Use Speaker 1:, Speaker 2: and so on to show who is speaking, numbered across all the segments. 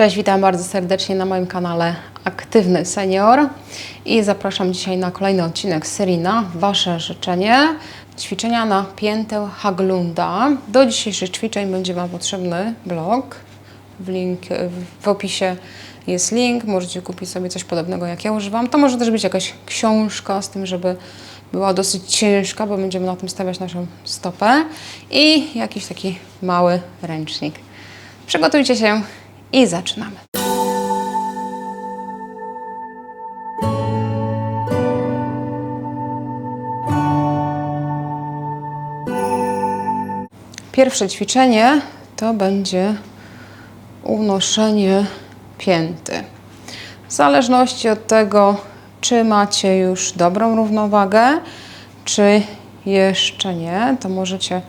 Speaker 1: Cześć, witam bardzo serdecznie na moim kanale Aktywny Senior i zapraszam dzisiaj na kolejny odcinek serii na Wasze życzenie. Ćwiczenia na piętę Haglunda. Do dzisiejszych ćwiczeń będzie Wam potrzebny blog. W, link, w opisie jest link, możecie kupić sobie coś podobnego jak ja używam. To może też być jakaś książka z tym, żeby była dosyć ciężka, bo będziemy na tym stawiać naszą stopę i jakiś taki mały ręcznik. Przygotujcie się i zaczynamy. Pierwsze ćwiczenie to będzie unoszenie pięty. W zależności od tego, czy macie już dobrą równowagę, czy jeszcze nie, to możecie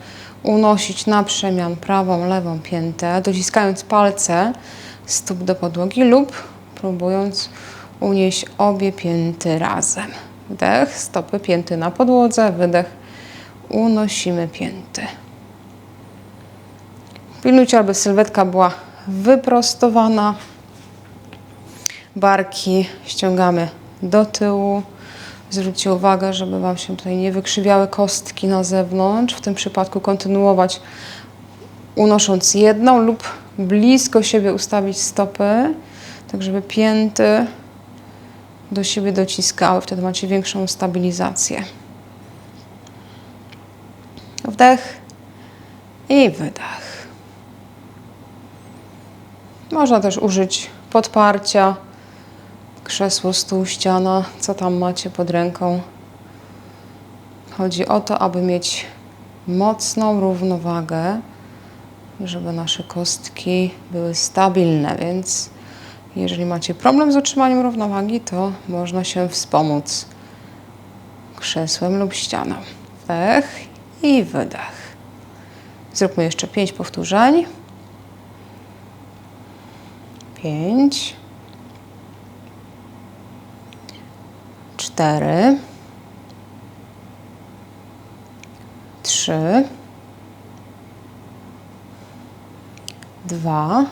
Speaker 1: unosić na przemian prawą, lewą piętę, dociskając palce stóp do podłogi lub próbując unieść obie pięty razem. Wdech, stopy pięty na podłodze, wydech, unosimy pięty. Pilnujcie, aby sylwetka była wyprostowana. Barki ściągamy do tyłu. Zwróćcie uwagę, żeby Wam się tutaj nie wykrzywiały kostki na zewnątrz. W tym przypadku kontynuować unosząc jedną lub blisko siebie ustawić stopy, tak żeby pięty do siebie dociskały. Wtedy macie większą stabilizację. Wdech i wydech. Można też użyć podparcia, krzesło, stół, ściana, co tam macie pod ręką. Chodzi o to, aby mieć mocną równowagę, żeby nasze kostki były stabilne, więc jeżeli macie problem z utrzymaniem równowagi, to można się wspomóc krzesłem lub ścianą. Wdech i wydech. Zróbmy jeszcze pięć powtórzeń. Pięć. Cztery. Trzy. Dwa.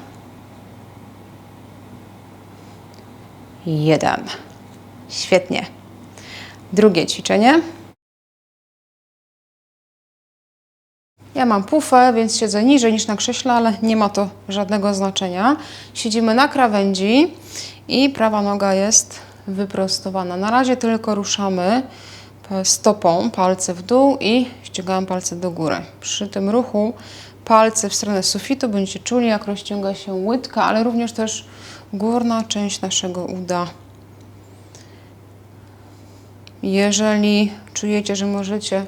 Speaker 1: Jeden. Świetnie. Drugie ćwiczenie. Ja mam pufę, więc siedzę niżej niż na krześle, ale nie ma to żadnego znaczenia. Siedzimy na krawędzi i prawa noga jest wyprostowana. Na razie tylko ruszamy stopą, palce w dół i ściągamy palce do góry. Przy tym ruchu palce w stronę sufitu będziecie czuli, jak rozciąga się łydka, ale również też górna część naszego uda. Jeżeli czujecie, że możecie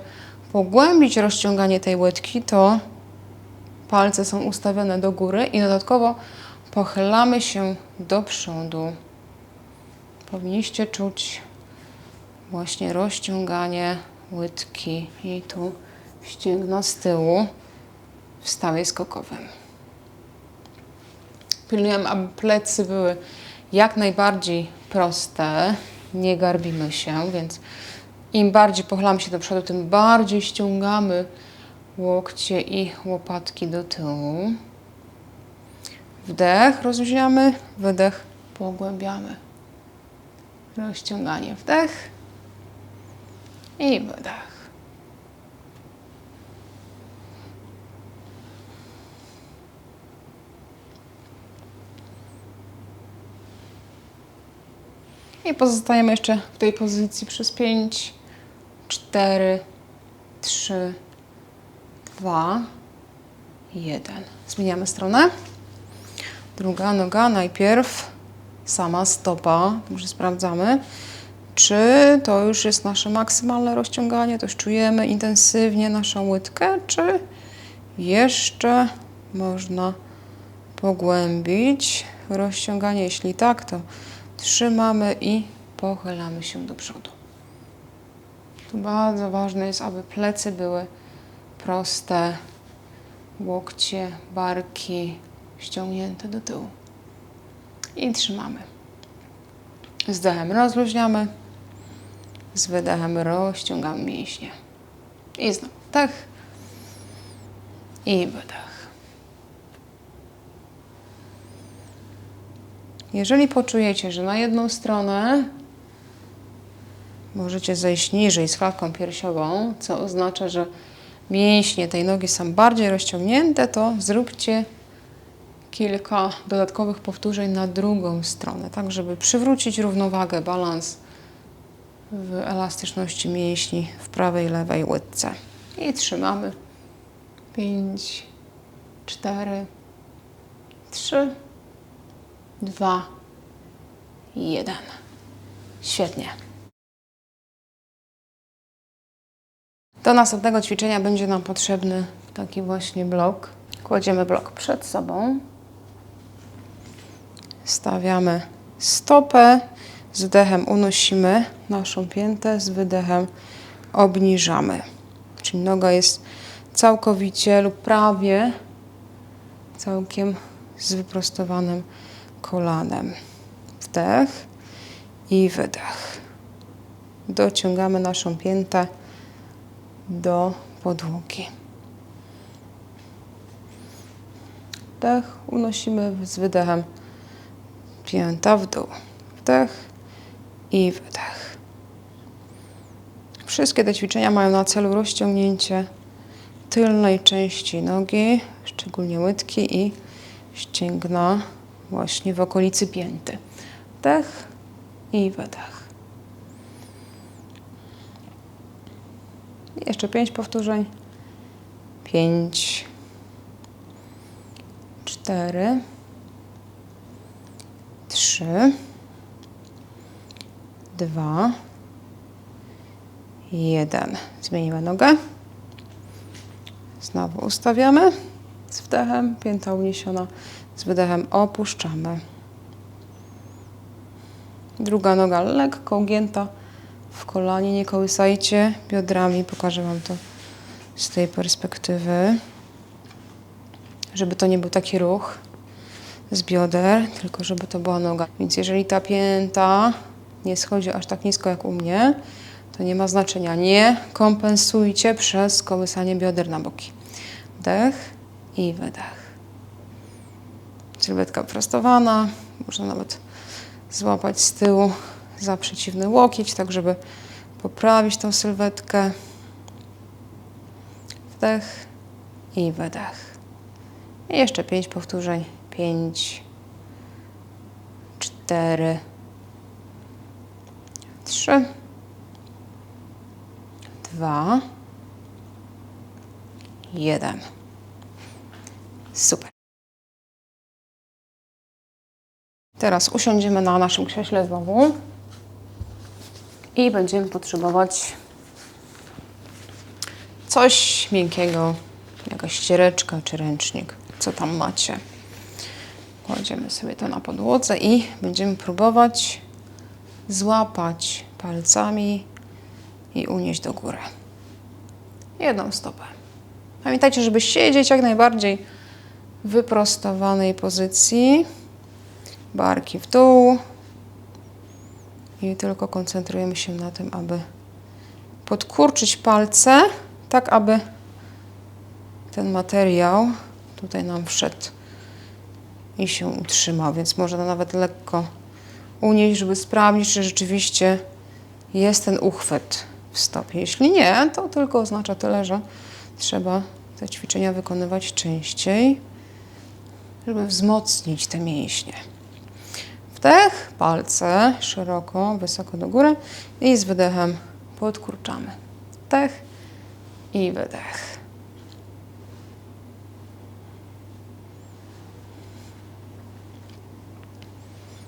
Speaker 1: pogłębić rozciąganie tej łydki, to palce są ustawione do góry i dodatkowo pochylamy się do przodu. Powinniście czuć właśnie rozciąganie łydki i tu ścięgna z tyłu w stawie skokowym. Pilnujemy, aby plecy były jak najbardziej proste, nie garbimy się, więc im bardziej pochylamy się do przodu, tym bardziej ściągamy łokcie i łopatki do tyłu. Wdech, rozluźniamy, wydech, pogłębiamy. Rozciąganie, wdech i wydech. I pozostajemy jeszcze w tej pozycji przez 5, 4, 3, 2, 1. Zmieniamy stronę. Druga noga najpierw, sama stopa, także sprawdzamy, czy to już jest nasze maksymalne rozciąganie, to już czujemy intensywnie naszą łydkę, czy jeszcze można pogłębić rozciąganie. Jeśli tak, to trzymamy i pochylamy się do przodu. Tu bardzo ważne jest, aby plecy były proste, łokcie, barki ściągnięte do tyłu. I trzymamy. Z dechem rozluźniamy, z wydechem rozciągamy mięśnie. I znowu wdech i wydech. Jeżeli poczujecie, że na jedną stronę możecie zejść niżej z klatką piersiową, co oznacza, że mięśnie tej nogi są bardziej rozciągnięte, to zróbcie kilka dodatkowych powtórzeń na drugą stronę, tak żeby przywrócić równowagę, balans w elastyczności mięśni w prawej i lewej łydce. I trzymamy. 5, 4, 3, 2, 1. Świetnie. Do następnego ćwiczenia będzie nam potrzebny taki właśnie blok. Kładziemy blok przed sobą. Stawiamy stopę. Z wdechem unosimy naszą piętę, z wydechem obniżamy. Czyli noga jest całkowicie lub prawie całkiem z wyprostowanym kolanem. Wdech i wydech. Dociągamy naszą piętę do podłogi. Wdech, unosimy z wydechem pięta w dół. Wdech i wydech. Wszystkie te ćwiczenia mają na celu rozciągnięcie tylnej części nogi, szczególnie łydki i ścięgna właśnie w okolicy pięty. Wdech i wydech. Jeszcze pięć powtórzeń. Pięć, cztery, trzy, dwa, jeden. Zmienimy nogę. Znowu ustawiamy z wdechem, pięta uniesiona, z wydechem opuszczamy. Druga noga lekko ugięta w kolanie, nie kołysajcie biodrami, pokażę Wam to z tej perspektywy, żeby to nie był taki ruch z bioder, tylko żeby to była noga. Więc jeżeli ta pięta nie schodzi aż tak nisko jak u mnie, to nie ma znaczenia. Nie kompensujcie przez kołysanie bioder na boki. Wdech i wydech. Sylwetka prostowana, można nawet złapać z tyłu za przeciwny łokieć, tak żeby poprawić tą sylwetkę. Wdech i wydech. I jeszcze pięć powtórzeń. Pięć, cztery, trzy, dwa, jeden. Super. Teraz usiądziemy na naszym krześle znowu i będziemy potrzebować coś miękkiego, jakaś ściereczka czy ręcznik, co tam macie. Kładziemy sobie to na podłodze i będziemy próbować złapać palcami i unieść do góry. Jedną stopę. Pamiętajcie, żeby siedzieć jak najbardziej w wyprostowanej pozycji. Barki w dół. I tylko koncentrujemy się na tym, aby podkurczyć palce, tak aby ten materiał tutaj nam wszedł i się utrzymał. Więc można nawet lekko unieść, żeby sprawdzić, czy rzeczywiście jest ten uchwyt w stopie. Jeśli nie, to tylko oznacza tyle, że trzeba te ćwiczenia wykonywać częściej, żeby wzmocnić te mięśnie. Wdech, palce szeroko, wysoko do góry i z wydechem podkurczamy. Wdech i wydech.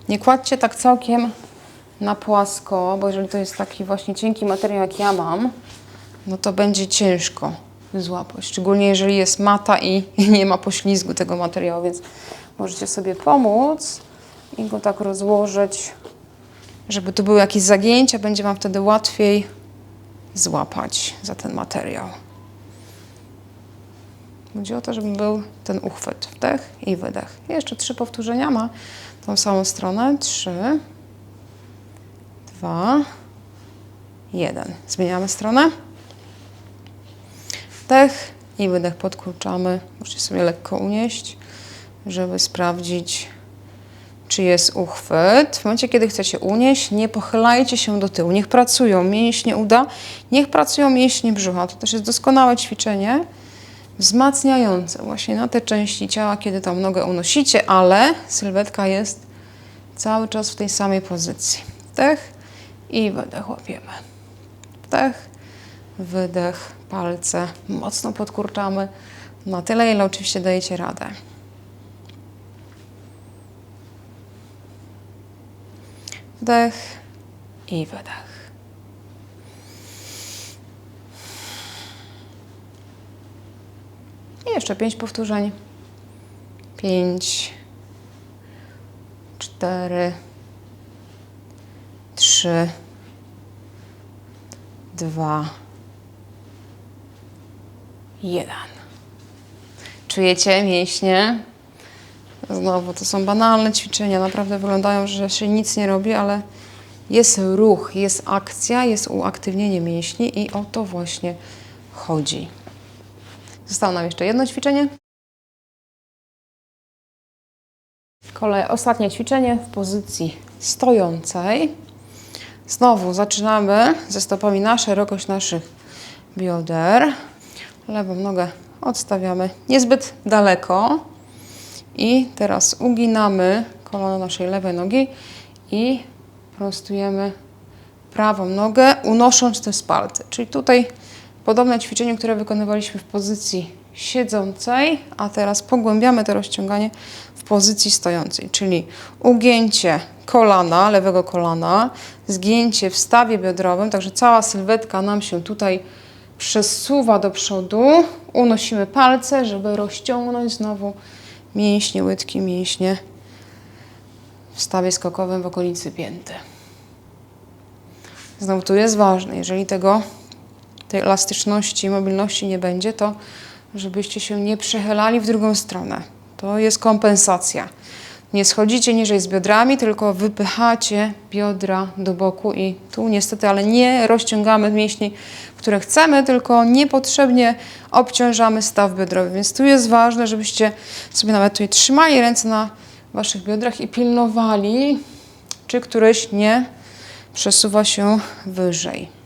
Speaker 1: Nie kładźcie tak całkiem na płasko, bo jeżeli to jest taki właśnie cienki materiał jak ja mam, no to będzie ciężko złapać. Szczególnie jeżeli jest mata i nie ma poślizgu tego materiału, więc możecie sobie pomóc i go tak rozłożyć, żeby tu były jakieś zagięcia, będzie Wam wtedy łatwiej złapać za ten materiał. Chodzi o to, żeby był ten uchwyt. Wdech i wydech. Jeszcze trzy powtórzenia ma tą samą stronę. Trzy, dwa, jeden. Zmieniamy stronę. Wdech i wydech podkurczamy. Możecie sobie lekko unieść, żeby sprawdzić, czy jest uchwyt. W momencie, kiedy chcecie unieść, nie pochylajcie się do tyłu. Niech pracują mięśnie uda, niech pracują mięśnie brzucha. To też jest doskonałe ćwiczenie wzmacniające właśnie na te części ciała, kiedy tam nogę unosicie, ale sylwetka jest cały czas w tej samej pozycji. Wdech i wydech łapiemy. Wdech, wydech, palce mocno podkurczamy na tyle, ile oczywiście dajecie radę. Wdech i wydech. I jeszcze pięć powtórzeń. Pięć, cztery, trzy, dwa, jeden. Czujecie mięśnie? Znowu, to są banalne ćwiczenia, naprawdę wyglądają, że się nic nie robi, ale jest ruch, jest akcja, jest uaktywnienie mięśni i o to właśnie chodzi. Zostało nam jeszcze jedno ćwiczenie. Kolej, ostatnie ćwiczenie w pozycji stojącej. Znowu zaczynamy ze stopami na szerokość naszych bioder. Lewą nogę odstawiamy niezbyt daleko. I teraz uginamy kolano naszej lewej nogi i prostujemy prawą nogę, unosząc te spalce. Czyli tutaj podobne ćwiczenie, które wykonywaliśmy w pozycji siedzącej, a teraz pogłębiamy to rozciąganie w pozycji stojącej, czyli ugięcie kolana, lewego kolana, zgięcie w stawie biodrowym, także cała sylwetka nam się tutaj przesuwa do przodu. Unosimy palce, żeby rozciągnąć znowu mięśnie łydki, mięśnie w stawie skokowym w okolicy pięty. Znowu tu jest ważne, jeżeli tego, tej elastyczności, mobilności nie będzie, to żebyście się nie przechylali w drugą stronę. To jest kompensacja. Nie schodzicie niżej z biodrami, tylko wypychacie biodra do boku i tu niestety, ale nie rozciągamy mięśni, które chcemy, tylko niepotrzebnie obciążamy staw biodrowy. Więc tu jest ważne, żebyście sobie nawet tutaj trzymali ręce na waszych biodrach i pilnowali, czy któryś nie przesuwa się wyżej.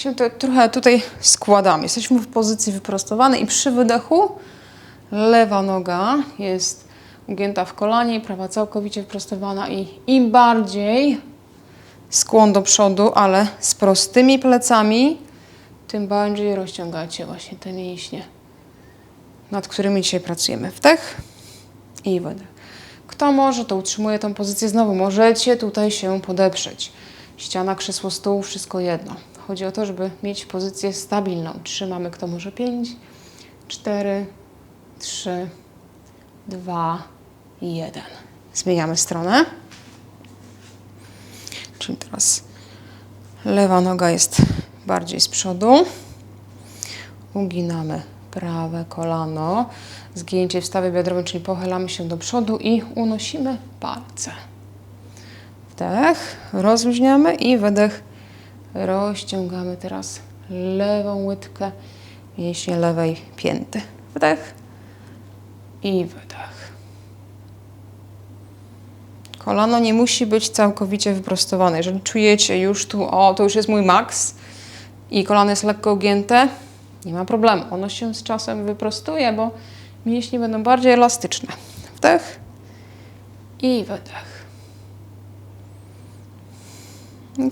Speaker 1: Się to, trochę tutaj składamy. Jesteśmy w pozycji wyprostowanej i przy wydechu lewa noga jest ugięta w kolanie, prawa całkowicie wyprostowana i im bardziej skłon do przodu, ale z prostymi plecami, tym bardziej rozciągacie właśnie te mięśnie, nad którymi dzisiaj pracujemy. Wdech i wydech. Kto może, to utrzymuje tą pozycję znowu. Możecie tutaj się podeprzeć. Ściana, krzesło, stół, wszystko jedno. Chodzi o to, żeby mieć pozycję stabilną. Trzymamy, kto może 5, 4, 3, 2 i 1. Zmieniamy stronę. Czyli teraz lewa noga jest bardziej z przodu. Uginamy prawe kolano. Zgięcie w stawie biodrowym, czyli pochylamy się do przodu i unosimy palce. Wdech, rozluźniamy i wydech. Rozciągamy teraz lewą łydkę, mięśnie lewej pięty. Wdech i wydech. Kolano nie musi być całkowicie wyprostowane. Jeżeli czujecie już tu, o, to już jest mój maks i kolano jest lekko ugięte, nie ma problemu. Ono się z czasem wyprostuje, bo mięśnie będą bardziej elastyczne. Wdech i wydech.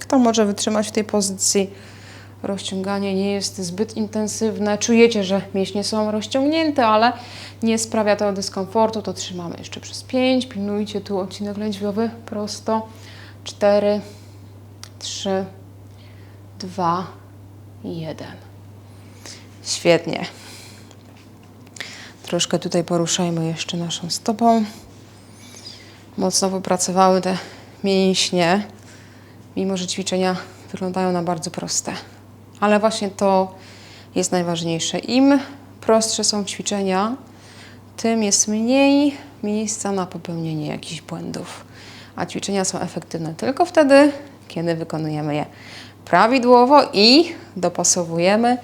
Speaker 1: Kto może wytrzymać w tej pozycji? Rozciąganie nie jest zbyt intensywne. Czujecie, że mięśnie są rozciągnięte, ale nie sprawia to dyskomfortu. To trzymamy jeszcze przez 5. Pilnujcie tu odcinek lędźwiowy prosto. 4, 3, 2, 1. Świetnie. Troszkę tutaj poruszajmy jeszcze naszą stopą. Mocno wypracowały te mięśnie, mimo że ćwiczenia wyglądają na bardzo proste. Ale właśnie to jest najważniejsze. Im prostsze są ćwiczenia, tym jest mniej miejsca na popełnienie jakichś błędów. A ćwiczenia są efektywne tylko wtedy, kiedy wykonujemy je prawidłowo i dopasowujemy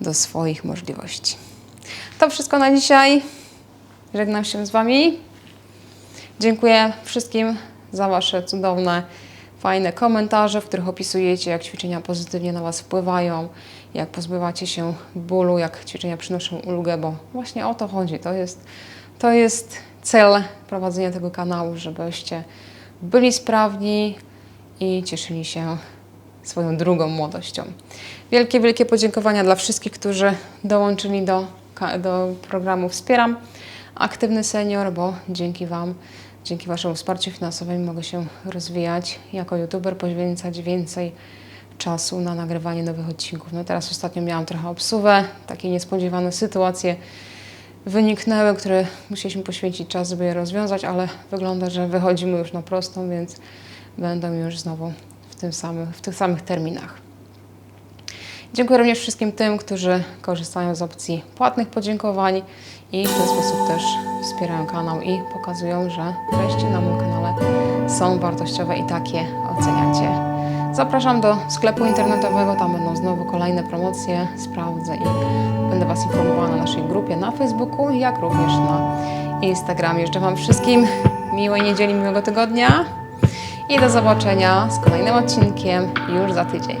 Speaker 1: do swoich możliwości. To wszystko na dzisiaj. Żegnam się z Wami. Dziękuję wszystkim za Wasze cudowne, fajne komentarze, w których opisujecie, jak ćwiczenia pozytywnie na Was wpływają, jak pozbywacie się bólu, jak ćwiczenia przynoszą ulgę, bo właśnie o to chodzi. To jest, to jest cel prowadzenia tego kanału, żebyście byli sprawni i cieszyli się swoją drugą młodością. Wielkie, wielkie podziękowania dla wszystkich, którzy dołączyli do, do programu Wspieram Aktywny Senior, bo dzięki Wam, dzięki Waszemu wsparciu finansowemu mogę się rozwijać jako youtuber, poświęcać więcej czasu na nagrywanie nowych odcinków. No teraz ostatnio miałam trochę obsuwę, takie niespodziewane sytuacje wyniknęły, które musieliśmy poświęcić czas, żeby je rozwiązać, ale wygląda, że wychodzimy już na prostą, więc będą już znowu w, tym samym, w tych samych terminach. Dziękuję również wszystkim tym, którzy korzystają z opcji płatnych podziękowań i w ten sposób też wspierają kanał i pokazują, że treści na moim kanale są wartościowe i takie oceniacie. Zapraszam do sklepu internetowego, tam będą znowu kolejne promocje, sprawdzę i będę Was informowała na naszej grupie na Facebooku, jak również na Instagramie. Życzę Wam wszystkim miłej niedzieli, miłego tygodnia i do zobaczenia z kolejnym odcinkiem już za tydzień.